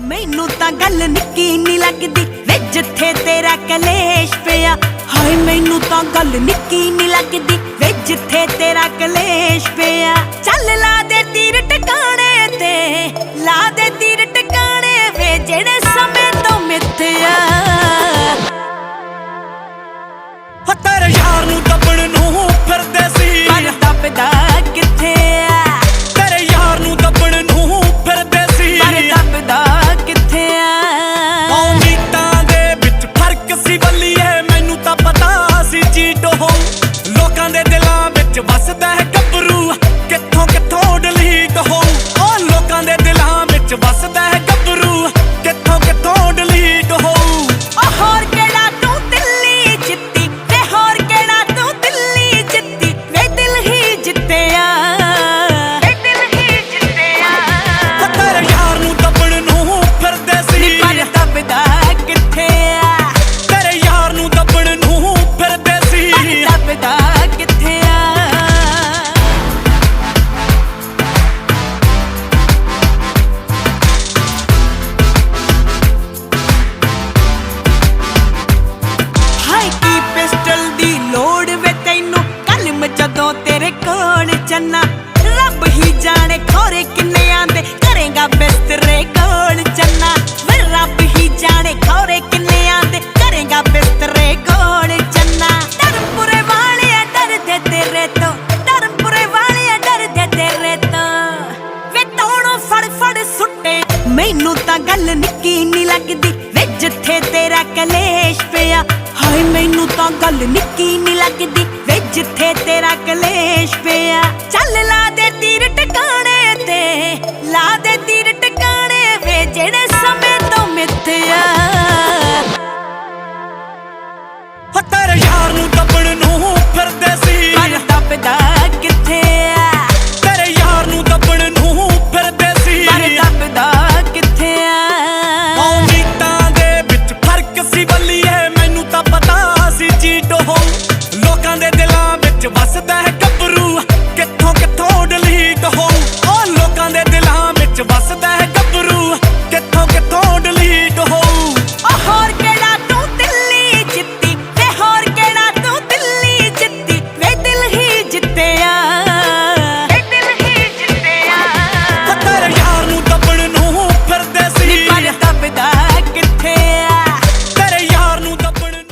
ਮੈਨੂੰ ਤਾਂ ਗੱਲ ਨਿੱਕੀ ਨਹੀਂ ਲੱਗਦੀ। ਵੇ ਜਿੱਥੇ ਤੇਰਾ ਕਲੇਸ਼ ਪਿਆ ਹਾਏ ਮੈਨੂੰ ਤਾਂ ਗੱਲ ਨਿੱਕੀ ਨਹੀਂ ਲੱਗਦੀ। ਵੇ ਜਿੱਥੇ ਤੇਰਾ ਕਲੇਸ਼ ਪਿਆ ਚੱਲ ਲਾ ਦੇ ਤੀਰ ਟਿਕਾਣੇ ਤੇ। ਲਾ ਦੇ ਤੀਰ ਟਿਕਾਣੇ ਵੇ ਜਿਹੜੇ ਸਮੇਂ ਤੋਂ ਮਿੱਥਿਆ ਹੋ ਤੇਰੇ ਯਾਰ ਨੂੰ ਦੱਬਣ ਨੂੰ ਫਿਰਦੇ ਸੀ। ਪਰ ਦੱਬਦਾ ਕੋਲ ਰੱਬ ਹੀ ਜਾਣੇ ਖੋਰੇ ਕਿੰਨੇ ਆਂਦੇ। ਕਰੇਗਾ ਬਿਸਤਰੇ ਕੋਲ ਚੰਨਾ ਵੇ ਰੱਬ ਹੀ ਜਾਣੇ ਖੋਰੇ ਕਿੰਨੇ ਆਂਦੇ। ਕਰੇਗਾ ਬਿਸਤਰੇ ਕੋਲ ਚੰਨਾ ਧਰਮਪੁਰੇ ਵਾਲਿਆ ਡਰਦੇ ਤੇਰੇ ਤੋਂ। ਧਰਮਪੁਰੇ ਵਾਲਿਆ ਡਰਦੇ ਤੇਰੇ ਤੋਂ। ਵੇ ਤੋੜੋ ਫੜ ਫੜ ਸੁੱਟੇ। ਮੈਨੂੰ ਤਾਂ ਗੱਲ ਨਿੱਕੀ ਨਹੀਂ ਲੱਗਦੀ। ਵੇ ਜਿੱਥੇ ਤੇਰਾ ਕਲੇਸ਼ ਪਿਆ। ਹਾਏ, ਮੈਨੂੰ ਤਾਂ ਗੱਲ ਨਿੱਕੀ ਨਹੀਂ ਲੱਗਦੀ। ਵੇ ਜਿੱਥੇ ਤੇਰਾ ਕਲੇਸ਼ ਪਿਆ। ਚੱਲ ਲਾ ಗುರು